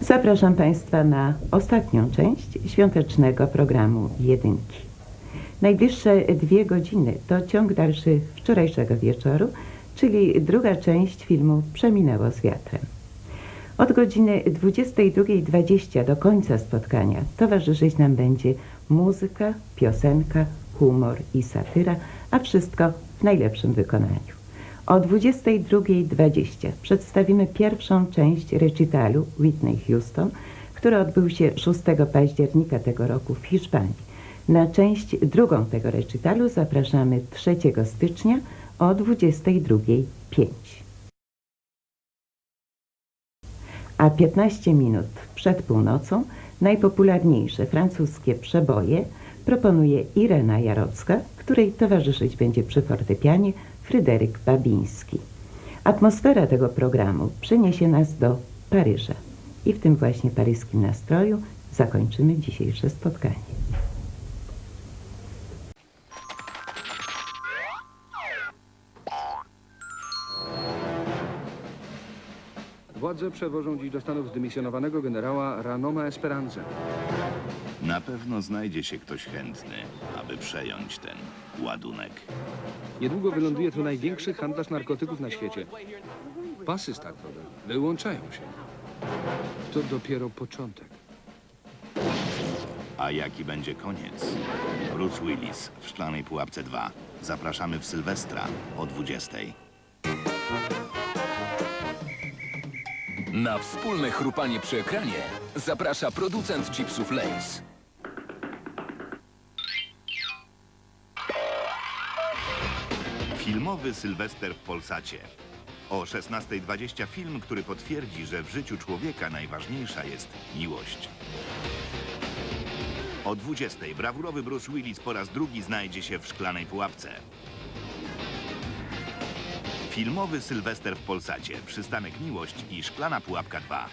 Zapraszam Państwa na ostatnią część świątecznego programu Jedynki. Najbliższe dwie godziny to ciąg dalszy wczorajszego wieczoru, czyli druga część filmu Przeminęło z wiatrem. Od godziny 22.20 do końca spotkania towarzyszyć nam będzie muzyka, piosenka, humor i satyra, a wszystko w najlepszym wykonaniu. O 22.20 przedstawimy pierwszą część recitalu Whitney Houston, który odbył się 6 października tego roku w Hiszpanii. Na część drugą tego recitalu zapraszamy 3 stycznia o 22.05. A 15 minut przed północą najpopularniejsze francuskie przeboje proponuje Irena Jarocka, której towarzyszyć będzie przy fortepianie Fryderyk Babiński. Atmosfera tego programu przeniesie nas do Paryża i w tym właśnie paryskim nastroju zakończymy dzisiejsze spotkanie. Władze przewożą dziś do Stanów zdymisjonowanego generała Ranoma Esperanza. Na pewno znajdzie się ktoś chętny, aby przejąć ten ładunek. Niedługo wyląduje tu największy handlarz narkotyków na świecie. Pasy startowe wyłączają się. To dopiero początek. A jaki będzie koniec? Bruce Willis w Szklanej Pułapce 2. Zapraszamy w Sylwestra o 20. Na wspólne chrupanie przy ekranie zaprasza producent chipsów Lays. Filmowy Sylwester w Polsacie. O 16.20 film, który potwierdzi, że w życiu człowieka najważniejsza jest miłość. O 20.00 brawurowy Bruce Willis po raz drugi znajdzie się w Szklanej Pułapce. Filmowy Sylwester w Polsacie, Przystanek Miłość i Szklana Pułapka 2.